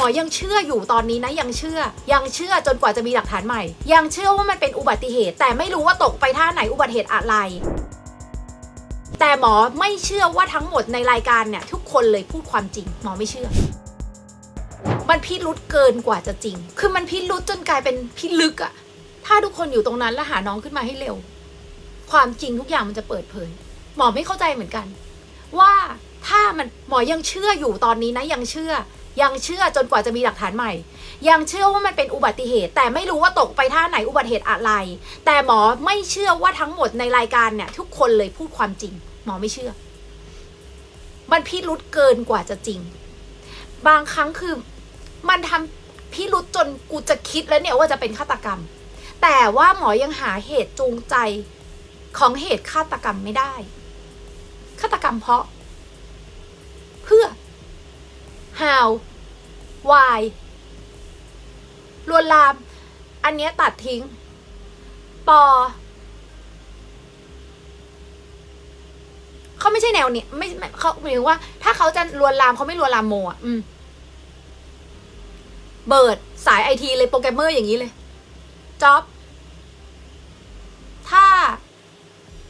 หมอยังเชื่ออยู่ตอนนี้นะยังเชื่อ ยังเชื่อจนกว่าจะมีหลักฐานใหม่ ยังเชื่อว่ามันเป็นอุบัติเหตุ แต่ไม่รู้ว่าตกไปท่าไหนอุบัติเหตุอะไรแต่หมอไม่เชื่อว่าทั้งหมดในรายการเนี่ย ทุกคนเลยพูดความจริง หมอไม่เชื่อ มันพิรุษเกินกว่าจะจริง คือมันพิรุษจนกลายเป็นพิลึกอะถ้าทุกคนอยู่ตรงนั้นแล้วหาน้องขึ้นมาให้เร็ว ความจริงทุกอย่างมันจะเปิดเผย หมอไม่เข้าใจเหมือนกัน ว่าถ้ามันหมอยังเชื่ออยู่ตอนนี้นะยังเชื่อ ยังเชื่อจนกว่าจะมีหลักฐานใหม่ ยังเชื่อว่ามันเป็นอุบัติเหตุ แต่ไม่รู้ว่าตกไปท่าไหนอุบัติเหตุอะไร แต่หมอไม่เชื่อว่าทั้งหมดในรายการเนี่ยทุกคนเลยพูดความจริง หมอไม่เชื่อ มันพิรุษเกินกว่าจะจริง บางครั้งคือมันทำพิรุษจนกูจะคิดแล้วเนี่ยว่าจะเป็นฆาตกรรม แต่ว่าหมอยังหาเหตุจูงใจของเหตุฆาตกรรมไม่ได้ ฆาตกรรมเพราะ เพื่อ how why ลวนลาม อันนี้ตัดทิ้ง ปอ เขาไม่ใช่แนวนี้ไม่ไมเขาหมายถึงว่า ถ้าเขาจะลวนลามเขาไม่ลวนลามโมอะ อืม เบิร์ดสายไอทีเลยโปรแกรมเมอร์อย่างนี้เลยจ็อบถ้า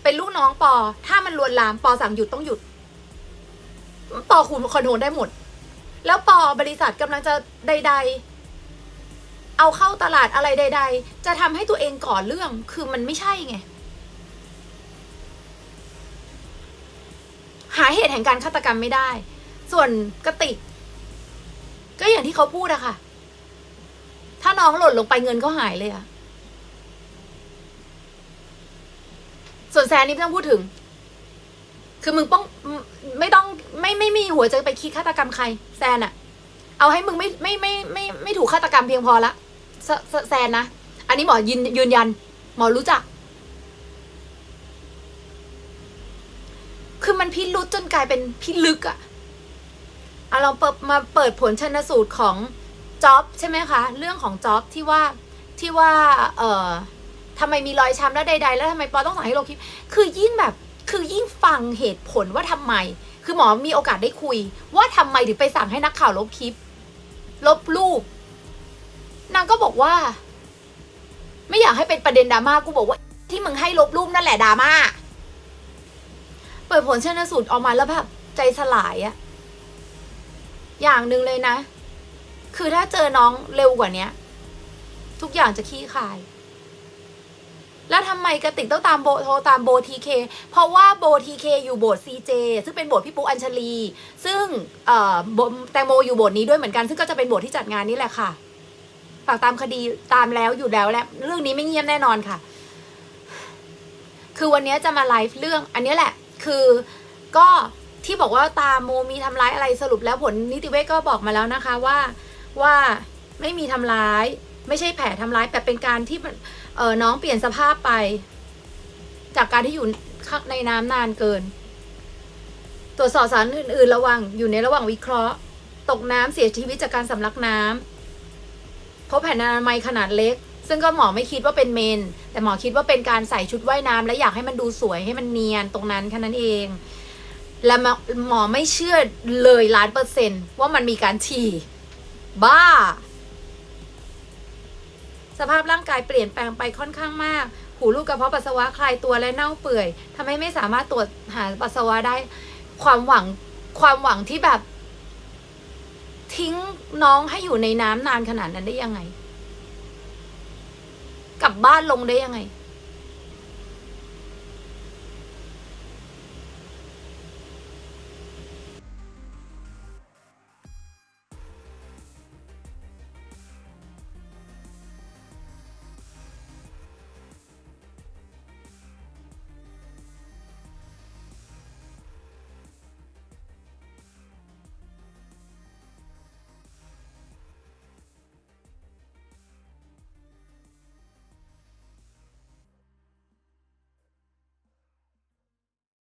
เป็นลูกน้องปอ ถ้ามันลวนลามปอสั่งหยุดต้องหยุด ปอคุมคอนโทรลได้หมด แล้วปอบริษัทกำลังจะใด ๆ เอาเข้าตลาดอะไรใด ๆ จะทำให้ตัวเองก่อเรื่องคือมันไม่ใช่ไง หาเหตุแห่งการฆาตกรรมไม่ได้ ส่วนกระติก ก็อย่างที่เขาพูดอะค่ะ ถ้าน้องหล่นลงไปเงินก็หายเลยอะส่วนแซนนี่ไม่ต้องพูดถึง คือมึงป้องไม่ต้องไม่ไม่ไม่มีหัวจะไปคิดฆาตกรรมใคร แซนอะเอาให้มึงไม่ไม่ไม่ไม่ไม่ถูกฆาตกรรมเพียงพอละแซแซแซนนะ อันนี้หมอยืนยืนยัน หมอรู้จัก คือมันพิรุษจนกลายเป็นพิลึกอะเอะเราเปิดมาเปิดผลชนสูตรของจ็อบใช่ไหมคะ เรื่องของจ็อบที่ว่าที่ว่า เอ่อทำไมมีรอยช้ำแล้วใด ๆ แล้วทำไมปอต้องสั่งให้ลคลิปคือยิ่งแบบ คือยิ่งฟังเหตุผลว่าทำไม คือหมอมีโอกาสได้คุย ว่าทำไมถึงไปสั่งให้นักข่าวลบคลิป ลบรูป นางก็บอกว่า ไม่อยากให้เป็นประเด็นดราม่ากูบอกว่า ที่มึงให้ลบรูปนั่นแหละดราม่า เปิดผลชนสูตรออกมาแล้วแบบใจสลายอะอย่างหนึ่งเลยนะ คือถ้าเจอน้องเร็วกว่านี้ทุกอย่างจะขี้คาย แล้วทำไมกระติกต้องตามโบโทรตามโบทีเคเพราะว่าโบทีเคอยู่โบสซีเจซึ่งเป็นโบสพี่ปุ๊อัญชลี ซึ่งเอ่อแตงโมอยู่โบสนี้ด้วยเหมือนกัน ซึ่งก็จะเป็นโบสที่จัดงานนี้แหละค่ะฝากตามคดีตามแล้วอยู่แล้วและเรื่องนี้ไม่เงียบแน่นอนค่ะ คือวันนี้จะมาไลฟ์เรื่อง อันนี้แหละ คือก็ที่บอกว่าตามโมมีทำร้ายอะไรสรุปแล้วผลนิติเวชก็บอกมาแล้วนะคะว่าว่าไม่มีทำร้าย ไม่ใช่แผลทำร้ายแต่เป็นการที่เออน้องเปลี่ยนสภาพไป จากการที่อยู่ในน้ำนานเกิน ตรวจสอบสารอื่น ๆ ระว่างอยู่ในระหว่างวิเคราะห์ ตกน้ำเสียชีวิตจากการสำลักน้ำพบแผ่นอนามัยขนาดเล็ก ซึ่งก็หมอไม่คิดว่าเป็นเมน แต่หมอคิดว่าเป็นการใส่ชุดว่ายน้ำและอยากให้มันดูสวยให้มันเนียนตรงนั้นแค่นั้นเองและหมอหมอไม่เชื่อเลยล้านเปอร์เซนต์ว่ามันมีการฉี่บ้า สภาพร่างกายเปลี่ยนแปลงไปค่อนข้างมาก หูลูกกระเพาะปัสสาวะคลายตัวและเน่าเปื่อยทำให้ไม่สามารถตรวจหาปัสสาวะได้ ความหวังความหวังที่แบบ ทิ้งน้องให้อยู่ในน้ำนานขนาดนั้นได้ยังไง กลับบ้านลงได้ยังไง